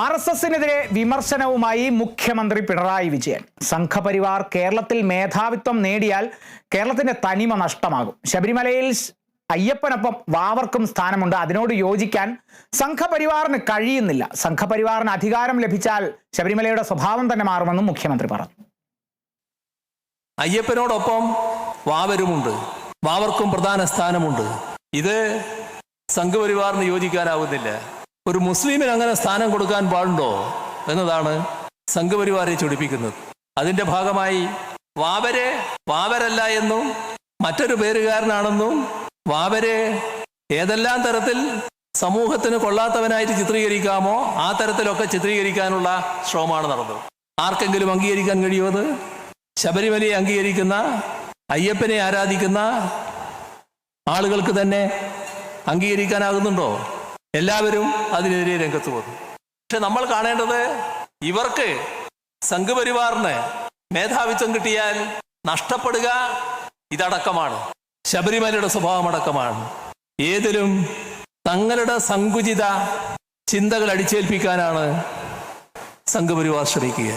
R S എസിനെതിരെ വിമർശനവുമായി മുഖ്യമന്ത്രി പിണറായി വിജയൻ. സംഘപരിവാർ കേരളത്തിൽ മേധാവിത്വം നേടിയാൽ കേരളത്തിന്റെ തനിമ നഷ്ടമാകും. ശബരിമലയിൽ അയ്യപ്പനൊപ്പം വാവർക്കും സ്ഥാനമുണ്ട്. അതിനോട് യോജിക്കാൻ സംഘപരിവാറിന് കഴിയുന്നില്ല. സംഘപരിവാറിന് അധികാരം ലഭിച്ചാൽ ശബരിമലയുടെ സ്വഭാവം തന്നെ മാറുമെന്നും മുഖ്യമന്ത്രി പറഞ്ഞു. അയ്യപ്പനോടൊപ്പം വാവരുമുണ്ട്. വാവർക്കും പ്രധാന സ്ഥാനമുണ്ട്. ഇത് സംഘപരിവാറിന് യോജിക്കാനാവുന്നില്ല. ഒരു മുസ്ലിമിന് അങ്ങനെ സ്ഥാനം കൊടുക്കാൻ പാടുണ്ടോ എന്നതാണ് സംഘപരിവാറെ ചൊടിപ്പിക്കുന്നത്. അതിന്റെ ഭാഗമായി വാവരെ വാവരല്ല എന്നും മറ്റൊരു പേരുകാരനാണെന്നും വാവരെ ഏതെല്ലാം തരത്തിൽ സമൂഹത്തിന് കൊള്ളാത്തവനായിട്ട് ചിത്രീകരിക്കാമോ ആ തരത്തിലൊക്കെ ചിത്രീകരിക്കാനുള്ള ശ്രമമാണ് നടന്നത്. ആർക്കെങ്കിലും അംഗീകരിക്കാൻ കഴിയുമത് ശബരിമലയെ അംഗീകരിക്കുന്ന അയ്യപ്പനെ ആരാധിക്കുന്ന ആളുകൾക്ക് തന്നെ അംഗീകരിക്കാനാകുന്നുണ്ടോ? എല്ലാവരും അതിനെതിരെ രംഗത്ത് വന്നു. പക്ഷെ നമ്മൾ കാണേണ്ടത് ഇവർക്ക് സംഘപരിവാറിന് മേധാവിത്വം കിട്ടിയാൽ നഷ്ടപ്പെടുക ഇതടക്കമാണ്. ശബരിമലയുടെ സ്വഭാവം അടക്കമാണ്. ഏതിലും തങ്ങളുടെ സങ്കുചിത ചിന്തകൾ അടിച്ചേൽപ്പിക്കാനാണ് സംഘപരിവാർ ശ്രമിക്കുക.